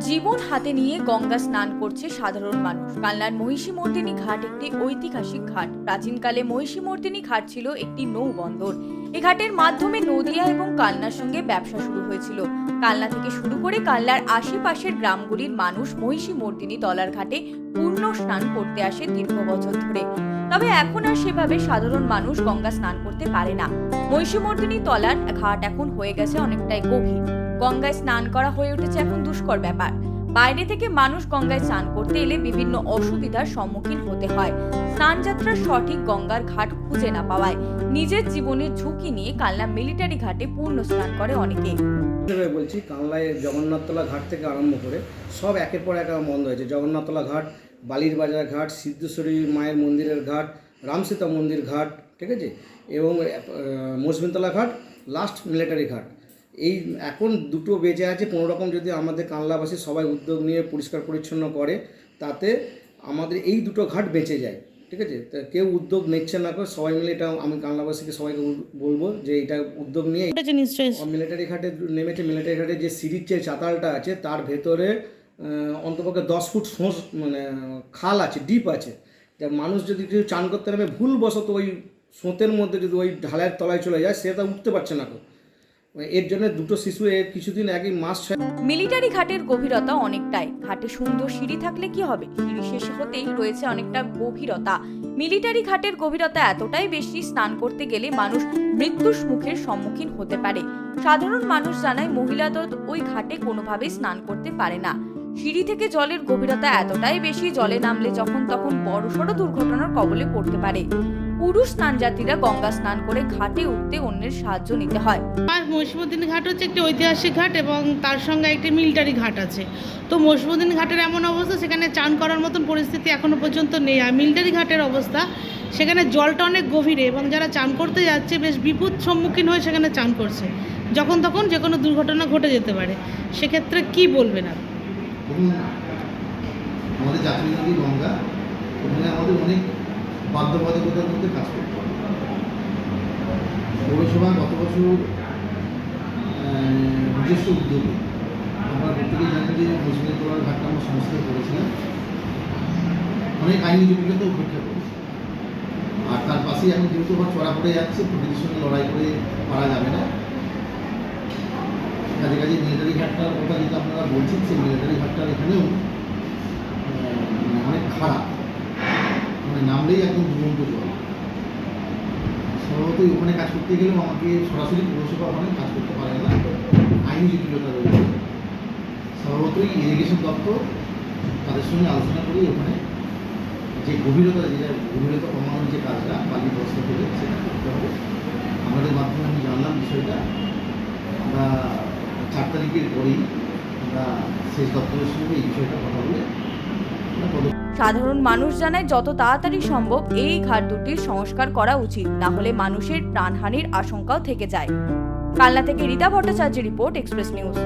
জীবন হাতে নিয়ে গঙ্গা স্নান করছে সাধারণ মানুষ। কালনার মহিষী মর্দিনী ঘাট একটি ঐতিহাসিক ঘাট। প্রাচীনকালে মহিষী মর্দিনী ঘাট ছিল একটি নৌবন্দর। এই ঘাটের মাধ্যমে নদিয়া এবং কালনার সঙ্গে ব্যবসা শুরু হয়েছিল। কালনা থেকে শুরু করে কালনার আশেপাশের গ্রামগুলির মানুষ মহিষী মর্দিনী তলার ঘাটে পূর্ণ স্নান করতে আসে দীর্ঘ বছর ধরে। তবে এখন আর সেভাবে সাধারণ মানুষ গঙ্গা স্নান করতে পারে না। মহিষী মর্দিনী তলার ঘাট এখন হয়ে গেছে অনেকটাই গভীর। গঙ্গায় স্নান করা হয়ে উঠেছে এখন দুষ্কর ব্যাপার। বাইরে থেকে মানুষ গঙ্গায় স্নান করতে এলে বিভিন্ন অসুবিধার সম্মুখীন হতে হয়। স্নানযাত্রার সঠিক গঙ্গার ঘাট খুঁজে না পাওয়ায় নিজের জীবনের ঝুঁকি নিয়ে কালনা মিলিটারি ঘাটে পূর্ণ স্নান করে অনেকে বলছি কানলায় জগন্নাথতলা ঘাট থেকে আরম্ভ করে সব একের পর এক বন্ধ হয়েছে। জগন্নাথতলা ঘাট, বালির বাজার ঘাট, সিদ্ধেশ্বরী মায়ের মন্দিরের ঘাট, রামসীতা মন্দির ঘাট, ঠিক আছে? এবং মসবিনতলা ঘাট লাস্ট মিলিটারি ঘাট। এই এখন দুটো বেঁচে আছে কোনো রকম যদি আমাদের কানলাবাসী সবাই উদ্যোগ নিয়ে পরিষ্কার পরিচ্ছন্ন করে তাতে আমাদের এই দুটো ঘাট বেঁচে যায় ঠিক আছে? তা কেউ উদ্যোগ নিচ্ছে না করে সবাই মিলে এটা আমি কানলাবাসীকে সবাইকে বলব যে এটা উদ্যোগ নিয়ে মিলিটারি ঘাটে নেমেছে মিলিটারি ঘাটে যে সিঁড়ির যে চাতালটা আছে তার ভেতরে অন্তপক্ষে দশ ফুট সোঁস মানে খাল আছে ডিপ আছে। যা মানুষ যদি কেউ চান করতে নামে ভুলবশত ওই সোঁতের মধ্যে যদি ওই ঢালাইয়ের তলায় চলে যায় সে তা উঠতে পারছে না কেউ। এর জন্য দুটো শিশু কিছুদিন একই মাস মিলিটারি ঘাটের গভীরতা অনেকটাই। ঘাটে সুন্দর সিঁড়ি থাকলে কি হবে? সিঁড়ি শেষ হতেই রয়েছে অনেকটা গভীরতা। মিলিটারি ঘাটের গভীরতা এতটাই বেশি স্নান করতে গেলে মানুষ মৃত্যুর মুখের সম্মুখীন হতে পারে। সাধারণ মানুষ জানায় মহিলাদের ওই ঘাটে কোনোভাবেই স্নান করতে পারে না। সিঁড়ি থেকে জলের গভীরতা এতটাই বেশি, জলে নামলে যখন তখন বড়সড় দুর্ঘটনার কবলে পড়তে পারে। পুরুষ স্নানযাত্রীরা গঙ্গা স্নান করে ঘাটে উঠতে অন্যের সাহায্য নিতে হয়। আর মহিষমুদ্দিন ঘাট হচ্ছে একটি ঐতিহাসিক ঘাট এবং তার সঙ্গে একটি মিলিটারি ঘাট আছে। তো মহিষমুদ্দিন ঘাটের এমন অবস্থা সেখানে চান করার মতন পরিস্থিতি এখনও পর্যন্ত নেই। আর মিলিটারি ঘাটের অবস্থা সেখানে জলটা অনেক গভীরে এবং যারা চান করতে যাচ্ছে বেশ বিপদ সম্মুখীন হয়ে সেখানে চান করছে। যখন তখন যে কোনো দুর্ঘটনা ঘটে যেতে পারে। সেক্ষেত্রে কি বলবেন আপনি? আমাদের জাতীয় নদী গঙ্গা? ওখানে আমাদের অনেক বাধ্যবাধকতার মধ্যে কাজ করতে হবে। পৌরসভা গত বছর নিজস্ব উদ্যোগে আমরা প্রত্যেকেই জানি যে মুসলিম তোলার ঘাটটা আমরা সংস্কার করেছিলাম। অনেক আইনি জটিলতা উপেক্ষা করেছি। আর তার পাশেই এখন যেহেতু আবার চড়া পড়ে যাচ্ছে, প্রকৃতির সঙ্গে লড়াই করে পারা যাবে না। কাজে কাজে মিলিটারি ঘাটটার কথা যেটা আপনারা বলছেন, সেই মিলিটারি ঘাটটার এখানেও মানে অনেক খারাপ। মানে নামলেই একদম দুরন্ত জল। স্বভাবতই ওখানে কাজ করতে গেলেও আমাকে সরাসরি পৌরসভা ওখানে কাজ করতে পারে না। আইনি জটিলতা রয়েছে। স্বভাবতই ইরিগেশন দপ্তর তাদের সঙ্গে আলোচনা করেই ওখানে যে গভীরতা যেটা গভীরতা কমানোর যে কাজটা বালি বস্তা করে সেটা করতে হবে। আমাদের মাধ্যমে আমি জানলাম বিষয়টা। আমরা চার তারিখের পরেই আমরা শেষ দপ্তরের সঙ্গে এই বিষয়টা কথা বলে সাধারণ মানুষ জানায় যত তাড়াতাড়ি সম্ভব এই ঘাট দুটির সংস্কার করা উচিত না হলে মানুষের প্রাণহানির আশঙ্কাও থেকে যায়। কালনা থেকে রীতা ভট্টাচার্যের রিপোর্ট এক্সপ্রেস নিউজ।